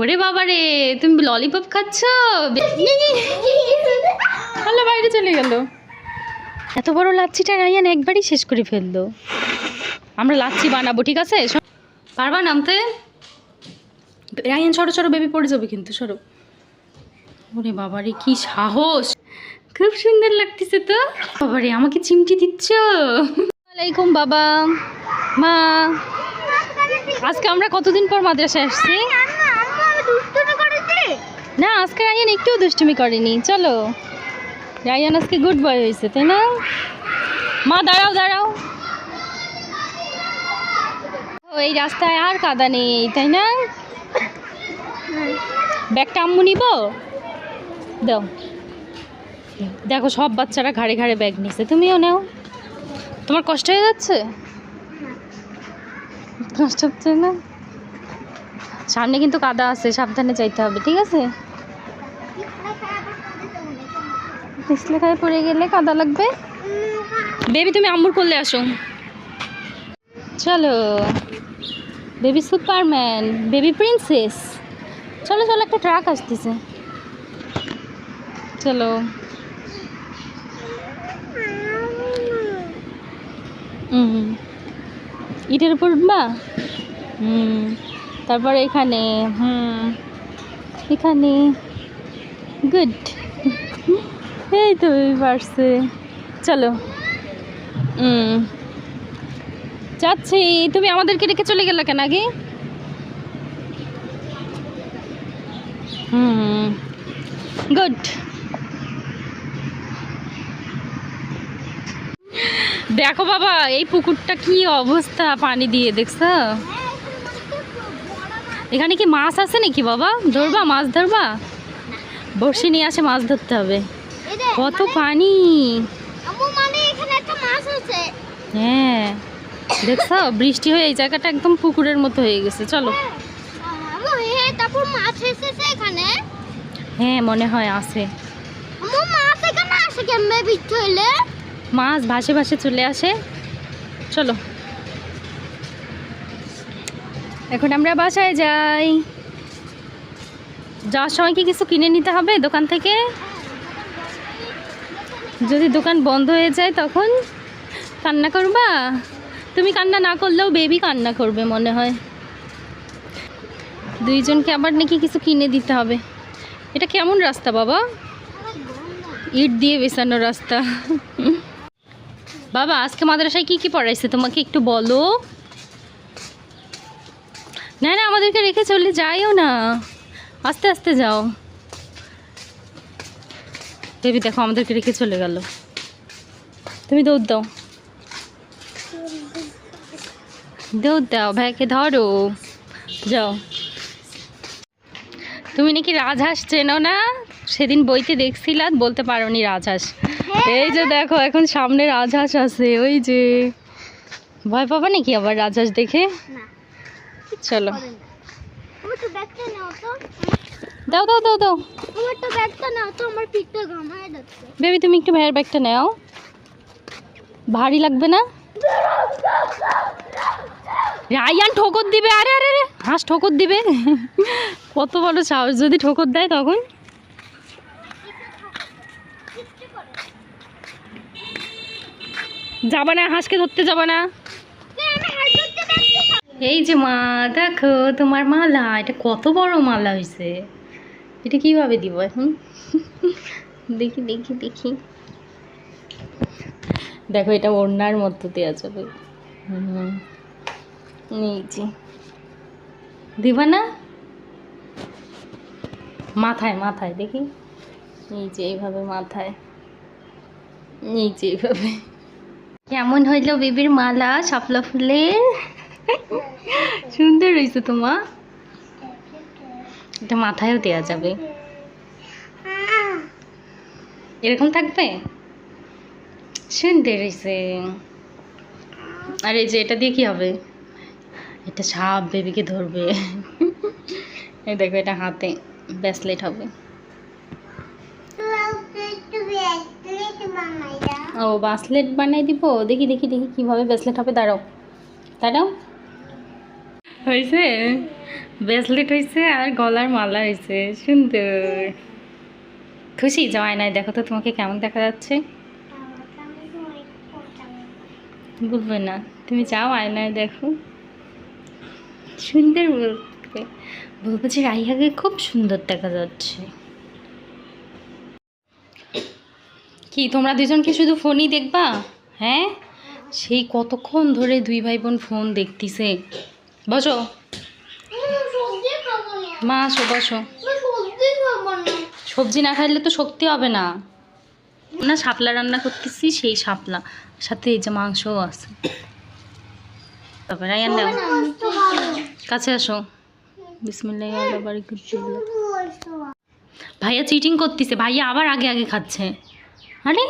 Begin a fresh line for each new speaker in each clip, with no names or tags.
ওরে বাবা রে তুমি ললিপপ খাচ্ছ? হলো বাইরে চলে গেল। এত বড় লাচ্ছিটা রায়ান একবারই শেষ করে ফেলল। আমরা লাচ্ছি বানাবো ঠিক আছে? পারবা নামতে রায়ান সরো সরো বেবি পড়ে যাবে কিন্তু সরো। ওরে বাবারে কি সাহস! খুব সুন্দর লাগতেছে তো। বাবারে আমাকে চিমটি দিচ্ছ? আলাইকুম বাবা। মা। আজকে আমরা কতদিন পর মাদ্রাসায় আসছি? না, আজকে রায়ান একটুও দুষ্টুমি করেনি, চলো। রায়ান আজকে গুড বয় হয়েছে, তাই না? মা, দাঁড়াও দাঁড়াও। এই রাস্তায় আর কাদা নেই, তাই না? ব্যাগটা আম্মু নিব? দাও। দেখো, সব বাচ্চারা ঘাড়ে ঘাড়ে ব্যাগ নিছে, তুমিও নাও। তোমার কষ্ট হয়ে যাচ্ছে? কষ্ট হচ্ছে না? সামনে কিন্তু কাদা আছে, সাবধানে যাইতে হবে, ঠিক আছে? পিছলে খায় পড়ে গেলে কাদা লাগবে? বেবি তুমি আম্মুর করলে আসো। চলো। Baby superman baby princess. চলো চলো একটা ট্রাক আসতেছে। চলো। হুম। ইটের উপর উঠবা? হুম। তারপর এখানে হুম। এখানে। গুড। এই তো পারছে। চলো। যাচ্ছি। তুমি আমাদেরকে রেখে চলে গেলে কেন আগে? Hmm, good. দেখো বাবা, এই পুকুরটা কি অবস্থা? পানি দিয়ে, দেখছ? এখানে কি মাছ আছে নাকি বাবা? ধরবা? মাছ ধরবা? বড়শি নিয়ে আসে, মাছ ধরতে হবে। কত পানি?
মানে মাছ আছে।
হ্যাঁ দেখছ? বৃষ্টি হয়ে এই জায়গাটা একদম পুকুরের মতো হয়ে গেছে চলো।
আমু হে তারপর মাছ এসেছে এখানে।
হ্যাঁ মনে হয় আছে।
মাছ
ভাসে ভাসে চলে আসে। চলো। এখন আমরা বাসায় যাই। যাওয়ার সময় কি কিছু কিনে নিতে হবে দোকান থেকে? যদি দোকান বন্ধ হয়ে যায় তখন কান্না করবা? তুমি কান্না না করলেও বেবি কান্না করবে মনে হয়। দুইজনকে আবার নাকি কিছু কিনে দিতে হবে। এটা কেমন রাস্তা বাবা? ইট দিয়ে বেছানো রাস্তা। বাবা, আজকে মাদ্রাসায় কি কি পড়াইছে তোমাকে একটু বলো? না না, আমাদেরকে রেখে চলে যাইও না। আস্তে আস্তে যাও। বেবি দেখো আমাদেরকে রেখে চলে গেল। তুমি দৌড় দাও। দৌড় দাও ভাইকে ধরো। যাও। তুমি নাকি রাজহাঁস চেনো না? সেদিন বইতে দেখছিলাম বলতে পারো পারোনি রাজহাঁস। এই যে দেখো এখন সামনে রাজহাঁস আছে ওই যে। ভয় পাবা নাকি আবার রাজহাঁস দেখে?
না।
চলো। দাও দাও দাও দাও।
আমার তো ব্যাগটা নাও তো আমার পিঠটা ঘামায় যাচ্ছে।
বেবি তুমি একটু ভাইয়ের ব্যাগটা নাও। ভারী লাগবে না? রায়ান ঠোকর দিবে আরে আরে আরে হাঁস ঠোকর দিবে। কত বড় সাহস যদি ঠোকর দেয় তখন। যাবা না হাঁসকে ধরতে যাবা না। এই যে মা দেখো তোমার মালা এটা কত বড় মালা হয়েছে এটা কীভাবে দিব এখন? দেখি দেখি দেখি। দেখো এটা ওড়নার মধ্যে দেওয়া যাবে। নিয়েছি দিবা না? মাথায় মাথায় দেখি। নিচে এইভাবে মাথায়। নিচে এইভাবে। কেমন হইল বেবির মালা শাপলা ফুলের? সুন্দর হয়েছে তোমা এটা মাথায়ও দেওয়া যাবে। এরকম থাকবে? সুন্দর আর এই যে এটা দিয়ে কি হবে? এটা সাপ বেবিকে ধরবে। এই দেখো, এটা হাতে ব্রেসলেট হবে। ও ব্রেসলেট বানাই দিব। দেখি দেখি দেখি কীভাবে ব্রেসলেট হবে। দাঁড়াও। দাঁড়াও। হয়েছে ব্রেসলেট হয়েছে আর গলার মালা হয়েছে সুন্দর। খুশি? যাওয়াই নাই। দেখো তো তোমাকে কেমন দেখা যাচ্ছে। বলবে না। তুমি যাও আয়নায়, দেখো। সুন্দর বলবে বলব যে রাইহাকে খুব সুন্দর দেখা যাচ্ছে। কি, তোমরা দুজন কি শুধু ফোনই দেখবা? হ্যাঁ? সেই কতক্ষণ ধরে দুই ভাই বোন ফোন দেখতিছে? বসো। মা, আসো, বসো।
সবজি না
খাইলে তো শক্তি হবে না। না শাপলা রান্না করতেছি, সেই শাপলা। সাথে এই যে মাংসও আছে। তারপরে রায়ান কাছে আসো। ভাইয়া চিটিং করতেছে। ভাইয়া আবার আগে আগে খাচ্ছে। আরে?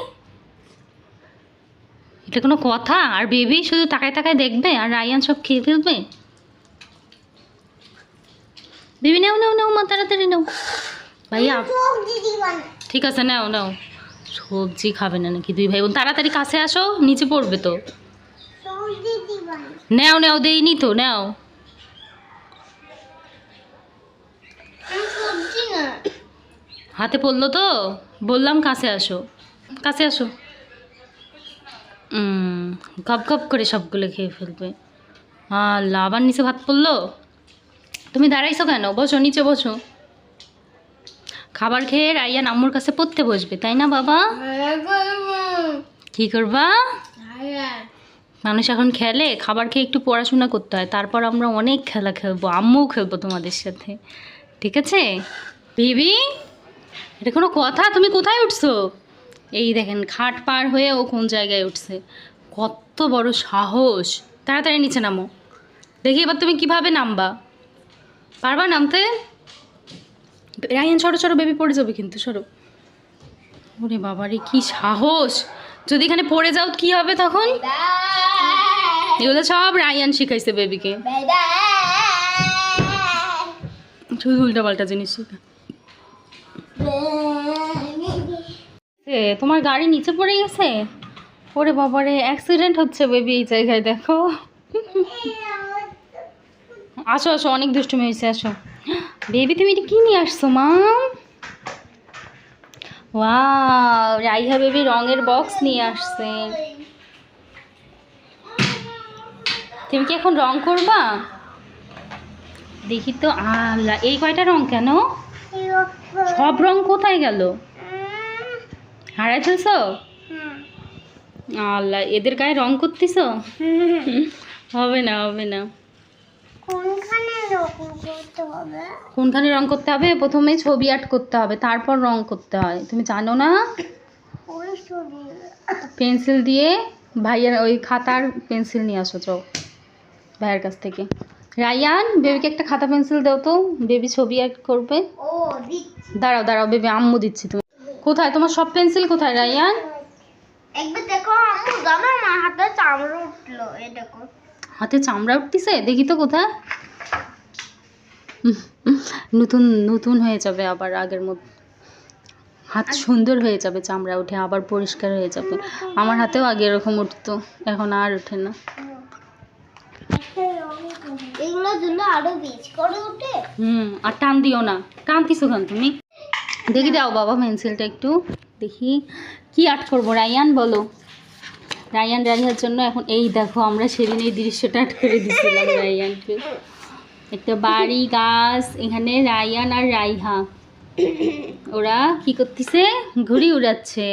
এটা কোনো কথা? আর বেবি শুধু তাকায় তাকায় দেখবে? আর রায়ান সব খেয়ে ফেলবে? বেবি নাও নাও নাও মা তাড়াতাড়ি নাও। ভাইয়া ঠিক আছে নাও নাও। সবজি খাবে না নাকি দুই ভাই বোন তাড়াতাড়ি কাছে আসো নিচে পড়বে তো। নাও নাও দেইনি তো নাও। হাতে পড়ল তো বললাম কাছে আসো। কাছে আসো। গপ গপ করে সবগুলো খেয়ে ফেলবে। আল্লাহ আবার নিচে ভাত পড়ল? তুমি দাঁড়াইছো কেন? বসো নিচে বসো। খাবার খেয়ে রাইয়ান আম্মুর কাছে পড়তে বসবে তাই না বাবা? কি করবা? মানুষ এখন খেলে খাবার খেয়ে একটু পড়াশোনা করতে হয় তারপর আমরা অনেক খেলা খেলব আম্মুও খেলব তোমাদের সাথে। ঠিক আছে? বেবি এটা কোনো কথা? তুমি কোথায় উঠছো? এই দেখেন খাট পার হয়ে ও কোন জায়গায় উঠছে? কত বড় সাহস। তাড়াতাড়ি নিচে নামো। দেখি এবার তুমি কীভাবে নামবা। পারবা নামতে? রায়ান সরো সরো বেবি পড়ে যাবে কিন্তু, সরো। ওরে বাবারে কি সাহস! যদি এখানে পড়ে যাও, কি হবে তখন? এগুলো সব রায়ান শিখাইছে বেবিকে শুধু উল্টাপাল্টা জিনিস শেখা। তোমার গাড়ি নিচে পড়ে গেছে? ওরে বাবারে অ্যাক্সিডেন্ট হচ্ছে বেবি এই জায়গায়, দেখো। আসো আসো অনেক দুষ্টুমি হয়েছে আসো। বেবি তুমি এটা কী নিয়ে আসছো মাম ওয়াও রাইহা বেবি রঙের বক্স নিয়ে আসছে। তুমি কি এখন রং করবা? দেখি তো আল্লাহ এই কয়টা রং কেন? সব রং কোথায় গেল? হারাই ফেলছো? আল্লাহ এদের গায়ে রং করতেছ? হবে না হবে না।
কোনখানে
রং করতে হবে? প্রথমে ছবি আর্ট করতে হবে তারপর রং করতে হয়। তুমি জানো না? পেন্সিল দিয়ে ভাইয়ের ওই খাতার পেন্সিল নিয়ে আসো চো ভাইয়ের কাছ থেকে। রায়ান বেবিকে একটা খাতা পেন্সিল দাও তো। বেবি ছবি আর্ট করবে। দাঁড়াও দাঁড়াও বেবি আম্মু দিচ্ছি তুমি। কোথায়? তোমার সব পেন্সিল কোথায় রায়ান?
একবার দেখো আমু আমার মা হাতে চামড়া উঠল এই দেখো।
হাতে চামড়া উঠতেছে? দেখি তো কোথায়। নতুন নতুন হয়ে যাবে আবার আগের মতো। হাত সুন্দর হয়ে যাবে চামড়া উঠে আবার পরিষ্কার হয়ে যাবে। আমার হাতেও আগে এরকম উঠতো এখন আর ওঠে না। হুম আর টান দিও না। তুমি? দেখি দাও বাবা পেন্সিলটা একটু। দেখি কি আর্ট করব? রায়ান বলো। রায়ান রাইহার জন্য এখন এই দেখো আমরা সেদিন এই দৃশ্যটা করে দিয়েছিলাম রায়ানকে। একটা বাড়ি গাছ এখানে রায়ান আর রাইহা। ওরা কি করতেছে? ঘুড়ি উড়াচ্ছে।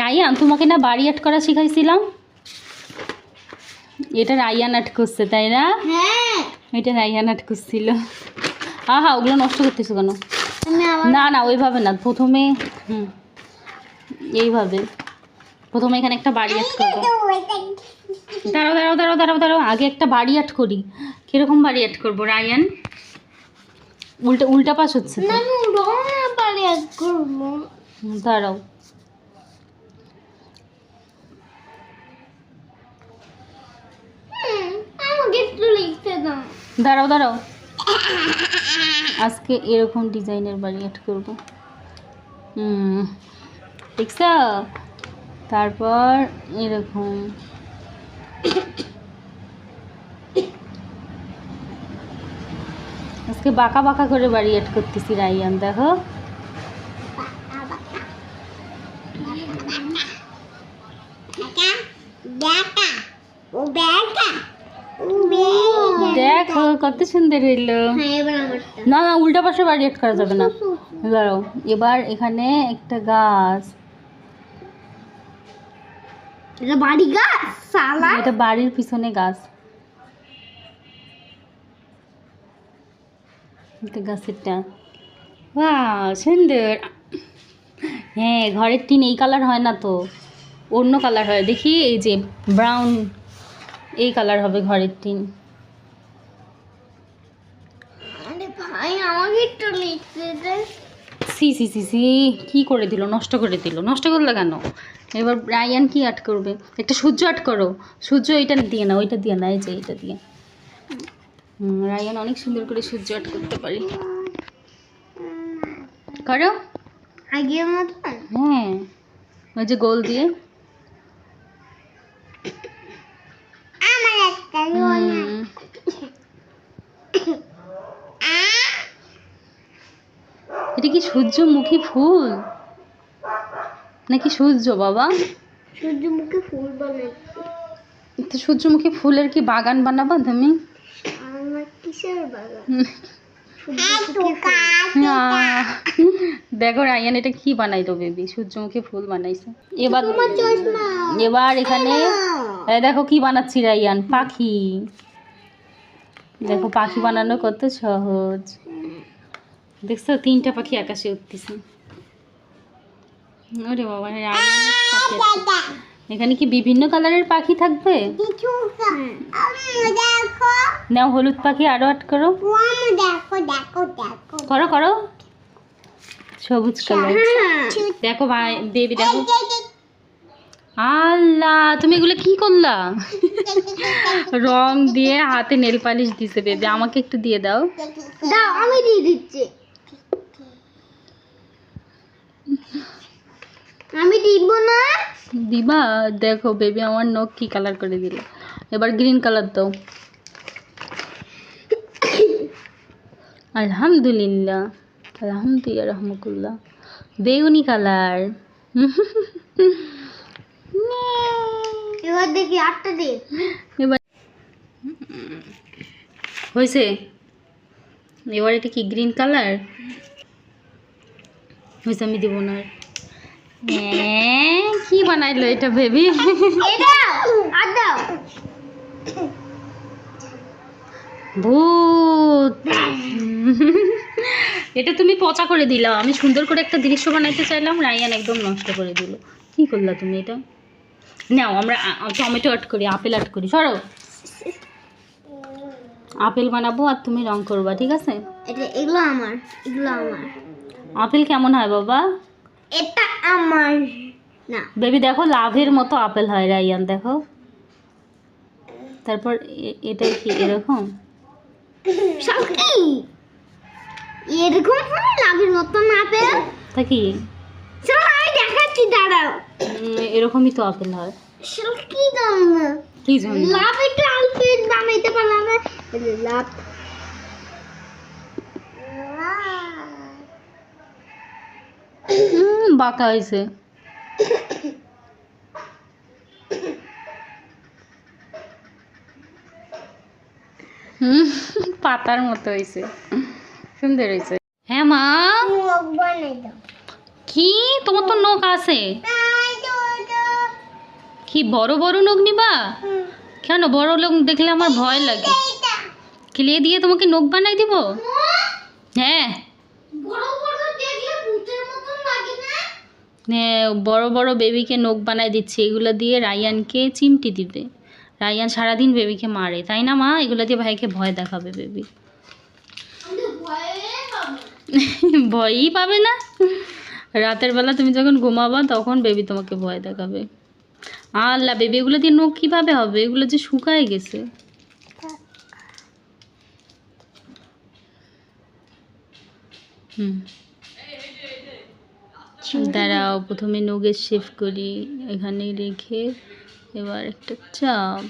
রায়ান তোমাকে না বাড়ি আর্ট করা শিখাইছিলাম? এটা রায়ান আর্ট করছে তাই না?
হ্যাঁ।
এটা রাইহান আর্ট করছিল। আহা ওগুলো নষ্ট করতেছো কেন? না না ওইভাবে না প্রথমে হুম এইভাবে। প্রথমে এখানে একটা বাড়ি আর্ট করব। দাঁড়াও দাঁড়াও দাঁড়াও দাঁড়াও দাঁড়াও আগে একটা বাড়ি আর্ট করি। কীরকম বাড়ি আর্ট করব রায়ান? উল্টা উল্টা পাশ হচ্ছে দাঁড়াও। দাঁড়াও দাঁড়াও। আজকে এরকম ডিজাইনের বাড়ি আর্ট করব। হুম দেখছ? তারপর এরকম। আজকে বাঁকা বাঁকা করে বাড়ি এড করতেছি রাইয়ান, দেখো। দেখো, কত সুন্দর হইল।
এবার
না না, উল্টা পাশে বাড়ি এড করা যাবে না। দাঁড়াও, এবার এখানে একটা গাছ।
এটা বাড়ি গাছ সালা।
এটা বাড়ির পিছনে গাছ। এটা গাছেরটা। বাহ সুন্দর। হ্যাঁ ঘরের টিন এই কালার হয় না তো। অন্য কালার হয়। দেখি এই যে ব্রাউন এই কালার হবে ঘরের টিন।
ভাই আমাকে একটু লিখতে দে।
সি সি সি সি কী করে দিল? নষ্ট করে দিল। নষ্ট করলে কেন? এবার রায়ান কি আর্ট করবে? একটা সূর্য আর্ট করো। সূর্য এটা দিয়ে না ওইটা দিয়ে না এই যে এটা দিয়ে। রায়ান অনেক সুন্দর করে সূর্য আট করতে পারি। করো।
আগের মতন
হ্যাঁ। ওই যে গোল দিয়ে।
আমার একটা
হুম। এটা কি সূর্যমুখী ফুল? নাকি সূর্য বাবা?
সূর্যমুখী ফুল বানাচ্ছি।
তো সূর্যমুখী ফুলের কি বাগান বানাবা তুমি? দেখো রায়ান এটা কি বানাইলো বেবি সূর্যমুখী ফুল বানাইছে। এবার এবার এখানে এই দেখো কি বানাচ্ছি রায়ান পাখি। দেখো পাখি বানানো কত সহজ। দেখছ, তিনটা পাখি আকাশে উঠতেছে। ওরে বাবা এখানে কি বিভিন্ন কালারের পাখি থাকবে? নাও, হলুদ পাখি আরও আট করো। করো করো। সবুজ কালার। দেখো ভাই বেবি দেখো। আল্লাহ, তুমি এগুলো কি করলা? রং দিয়ে হাতে নেল পালিশ দিছে, বেবি। আমাকে একটু দিয়ে দাও।
দাও, আমি দিয়ে দিচ্ছি। আমি দিব না।
দিবা? দেখো বেবি আমার নখ কি কালার করে দিল। এবার গ্রিন কালার দাও। আলহামদুলিল্লাহ। আলহামদুলিল্লাহ রহমকুল্লাহ বেগুনি কালার
এবার দেখি আটটা দে।
এবার হয়েছে? এবার এটা কি গ্রিন কালার আমি দেবো না। হ্যাঁ, কি বানাইলো এটা বেবি ভূত। এটা তুমি পচা করে দিলা আমি সুন্দর করে একটা দৃশ্য বানাইতে চাইলাম রায়ান একদম নষ্ট করে দিল। কি করলা তুমি এটা? নাও আমরা টমেটো আট করি আপেল আট করি। সরো। আপেল বানাবো আর তুমি রং করবা ঠিক আছে?
এটা এগুলো আমার এগুলো আমার।
আপেল কেমন হয় বাবা?
এটা আমার। না।
বেবি দেখো লাভের মতো আপেল হয় রায়ান দেখো। তারপর এ- এটাই কি এরকম?
এরকম হয় লাভের মতন আপেল?
তা কি?
চলো আমি দেখাচ্ছি দাঁড়াও।
এরকমই তো আপেল হয়।
শালকি দাম। না
কি জানি
লাভ একটা আলফেট বানাইতে পারলাম না লাভ
হুম, বাঁকা হয়েছে পাতার মতো হয়েছে সুন্দর হয়েছে হ্যাঁ মা? কি? তোমার তো নখ আছে। কি বড় বড় নখ নিবা? কেন বড় লোক দেখলে আমার ভয় লাগে। ক্লে দিয়ে তোমাকে নখ বানাই দিব? হ্যাঁ
বড় বড় দেখলে ভূতের মতন লাগে না
হ্যাঁ বড় বড় বেবিকে নখ বানায় দিচ্ছে, এগুলো দিয়ে রায়ানকে চিমটি দিবে। রায়ান সারাদিন বেবিকে মারে, তাই না মা? এগুলো দিয়ে ভাইকে ভয় দেখাবে বেবি। ভয়ই পাবে না। রাতের বেলা তুমি যখন ঘুমাবা, তখন বেবি তোমাকে ভয় দেখাবে। আল্লাহ, বেবি এগুলো দিয়ে নখ কীভাবে হবে? এগুলো যে শুকায় গেছে। হুম। দাঁড়াও প্রথমে নখের শেভ করি এখানে রেখে এবার একটা চাপ।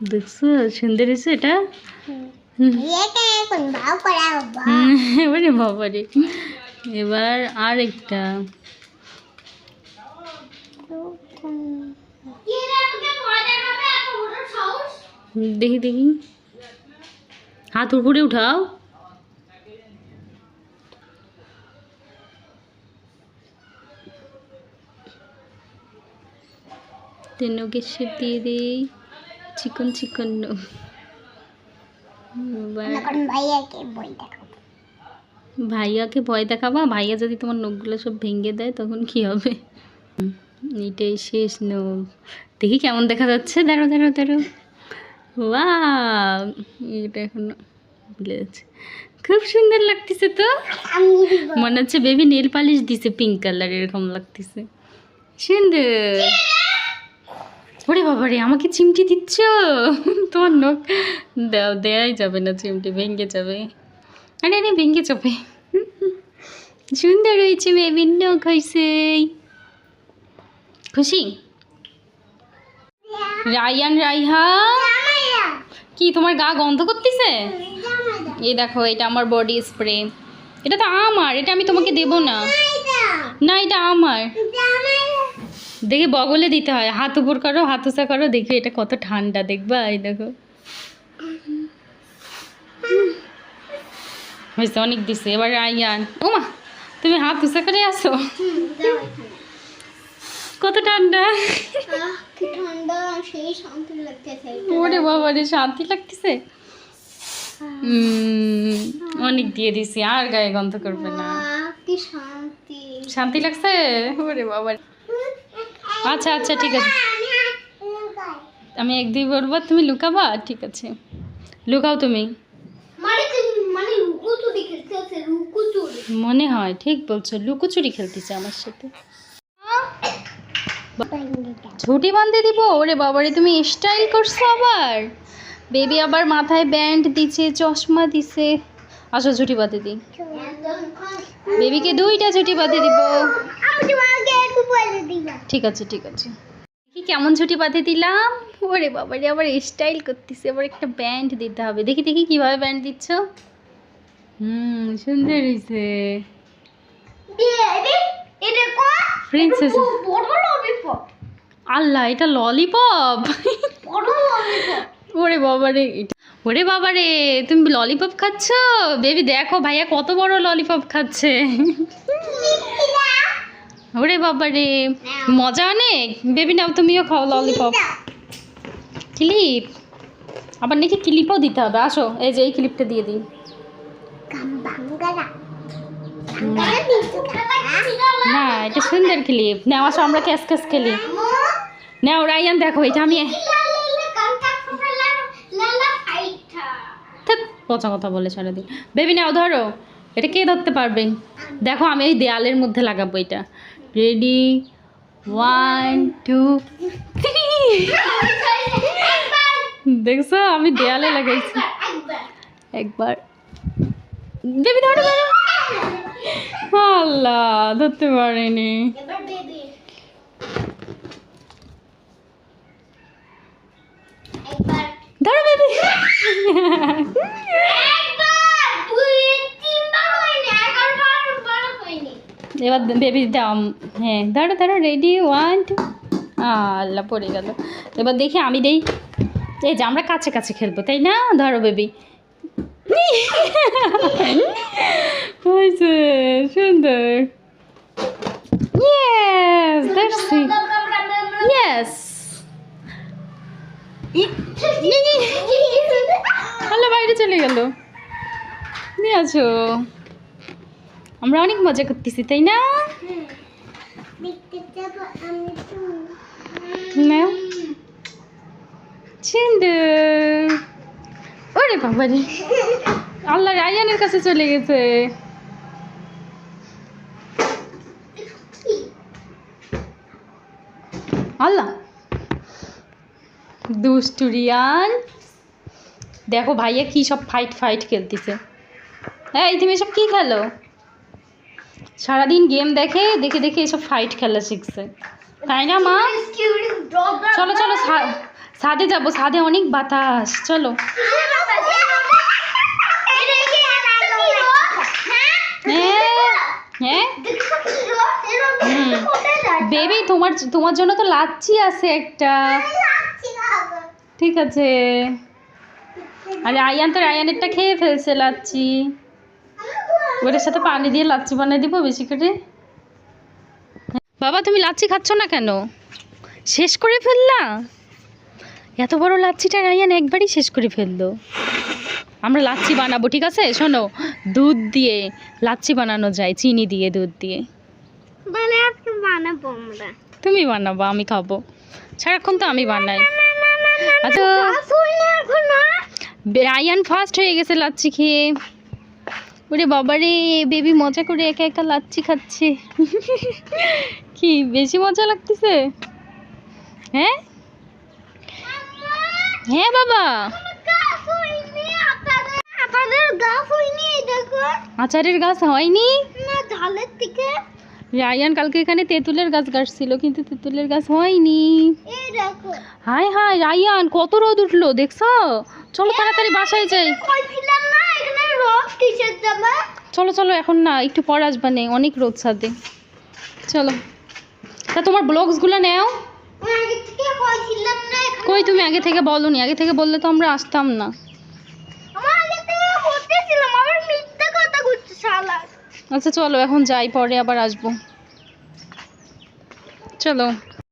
দেখছ? সুন্দর হয়েছে এটা? হুম।
এটা এখন ভাও করা হবে
হুম, ওরে বাবা রে এবার আর একটা দেখি দেখি। হাত উপরে উঠাও। তেনকে শেপ দিয়ে দিই চিকন চিকন নখ।
ভাইয়াকে
ভয় দেখাবা। ভাইয়া যদি তোমার নখগুলো সব ভেঙে দেয় তখন কি হবে? হুম, এইটাই শেষ নখ দেখি কেমন দেখা যাচ্ছে। দাঁড়ো দাঁড়ো দাঁড়ো। ওয়া এটা এখন ভুলে যাচ্ছে। খুব সুন্দর লাগতেছে তো? মনে হচ্ছে বেবি নেল পালিশ দিছে পিঙ্ক কালার এরকম লাগতেছে। সুন্দর। ওরে বাবা রে আমাকে চিমটি দিচ্ছ? তোমার নখ দাও, দেয়াই যাবে না চিমটি, ভেঙে যাবে। আরে আরে, ভেঙে যাবে। সুন্দর হয়েছে বেবির নখ হয়েছে খুশি? রায়ান, রাইহা? কি, তোমার গা গন্ধ করতেছে? এই দেখো, এটা আমার বডি স্প্রে এটা তো আমার, এটা আমি তোমাকে দেব না। না, এটা আমার। দেখে বগলে দিতে হয় হাত উপর করো হাত উঁচা করো দেখি এটা কত ঠান্ডা দেখবা এই দেখো। হয়েছে অনেক দিছে এবার আইয়ান। ওমা তুমি হাত উঁচা করে আসো কত ঠান্ডা।
ঠান্ডা সেই শান্তি লাগতেছে
ওরে বাবা রে শান্তি লাগতেছে। অনেক দিয়ে দিছি আর গায়ে গন্ধ করবে না।
কি শান্তি।
শান্তি লাগছে? ওরে বাবা। আচ্ছা আচ্ছা ঠিক আছে। আমি এক দুই বলব, তুমি লুকাবা? ঠিক আছে। লুকাও তুমি।
মনে
হয়, ঠিক বলছো, লুকোচুরি খেলতেছে আমার সাথে। ঝুটি বাঁধতে দিব? ওরে বাবারে, তুমি স্টাইল করছ আবার। বেবি আবার মাথায় ব্যান্ড দিছে, চশমা দিছে। আসো, ঝুটি বাঁধে দিই। বেবিকে দুইটা ছুটি বাঁধে দিব। ঠিক আছে ঠিক আছে। কেমন ছুটি বাঁধে দিলাম। ওরে বাবা রে আবার স্টাইল করতেছে আবার একটা ব্যান্ড দিতে হবে। দেখি দেখি কীভাবে ব্যান্ড দিচ্ছ? হুম সুন্দর হয়েছে
বেবি
প্রিন্সেস আল্লাহ এটা ললিপপ ওরে বাবারে এটা- ওরে বাবা রে তুমি ললিপপ খাচ্ছ? বেবি দেখো ভাইয়া কত বড় ললিপপ খাচ্ছে। ওরে বাবা রে মজা অনেক। বেবি নাও তুমিও খাও ললিপপ ক্লিপ আবার নাকি ক্লিপও দিতে হবে। আসো, এই যে এই ক্লিপটা দিয়ে দিই। না, এটা সুন্দর ক্লিপ নাও, আসো, আমরা ক্যাস ক্যাস খেলি। নাও, রায়ান, দেখো, এটা আমি পচা কথা বলে সারাদিন বেবি নাও, ধরো। এটা কে ধরতে পারবে? দেখো, আমি এই দেয়ালের মধ্যে লাগাবো এটা। রেডি ওয়ান টু থ্রি দেখছ? আমি দেয়ালে লাগাইছি। একবার। বেবি ধরো আল্লাহ, ধরতে পারিনি। ধরো বেবি। এবার বেবি দাম হ্যাঁ ধরো ধরো রেডি ওয়ান টু আল্লাহ পড়ে গেল। এবার দেখি আমি দেই। এই যে আমরা কাছে কাছে খেলব তাই না? ধরো বেবি। হয়েছে সুন্দর। Yes that's it yes Allah বাইরে চলে গেল। নিয়ে আছো? আমরা অনেক মজা করতেছি, তাই না? না? ওরে বাবা রে। আল্লাহ রায়ানের কাছে চলে গেছে। আল্লাহ। দুষ্টুরিয়ান দেখো ভাইয়া কি সব ফাইট ফাইট খেলতেছে। হ্যাঁ এই, তুমি এসব কী খেলো? সারাদিন গেম দেখে দেখে দেখে এসব ফাইট খেলা শিখছে। তাই না, মা? চলো চলো ছাদে যাব, সাদে অনেক বাতাস, চলো। হ্যাঁ হ্যাঁ। বেবি, তোমার তোমার জন্য তো লাচ্ছি আছে একটা। ঠিক আছে। আরে আয়ান তো আয়ানেরটা খেয়ে ফেলছে লাচ্ছি। ওটার সাথে পানি দিয়ে লাচ্ছি বানিয়ে দিব বেশি করে। বাবা তুমি লাচ্ছি খাচ্ছ না কেন? শেষ করে ফেললা? এত বড় লাচ্ছিটা রায়ান একবারই শেষ করে ফেলল। আমরা লাচ্ছি বানাবো ঠিক আছে? শোনো দুধ দিয়ে লাচ্ছি বানানো যায় চিনি দিয়ে দুধ দিয়ে।
মানে বানাবো আমরা।
তুমি বানাবো আমি খাব। সারাক্ষণ তো আমি বানাই। আচ্ছা। রায়ান ফার্স্ট হয়ে গেছে লাচ্ছি খেয়ে। ওরে বাবারে বেবি মজা করে একা একা লাচ্ছি খাচ্ছে। কি বেশি মজা লাগতেছে? হ্যাঁ? হ্যাঁ বাবা। আচারের গাছ হয়নি?
না ঝালের থেকে।
রায়ান, কালকে এখানে তেঁতুলের গাছ গাছছিল, কিন্তু তেঁতুলের গাছ হয়নি। হাই হাই রায়ান, কত রোদ উঠল, দেখছ? চলো তাড়াতাড়ি বাসায় যাই। চলো চলো, এখন না, একটু পর আসবানে অনেক রোদ সাথে চলো। তা তোমার ব্লগসগুলো নেও। কই তুমি আগে থেকে বলনি? আগে থেকে বললে তো আমরা আসতাম না।
আমার আগে থেকে আবার মিথ্যা কথা শালা।
আচ্ছা চলো এখন যাই পরে আবার আসব। চলো।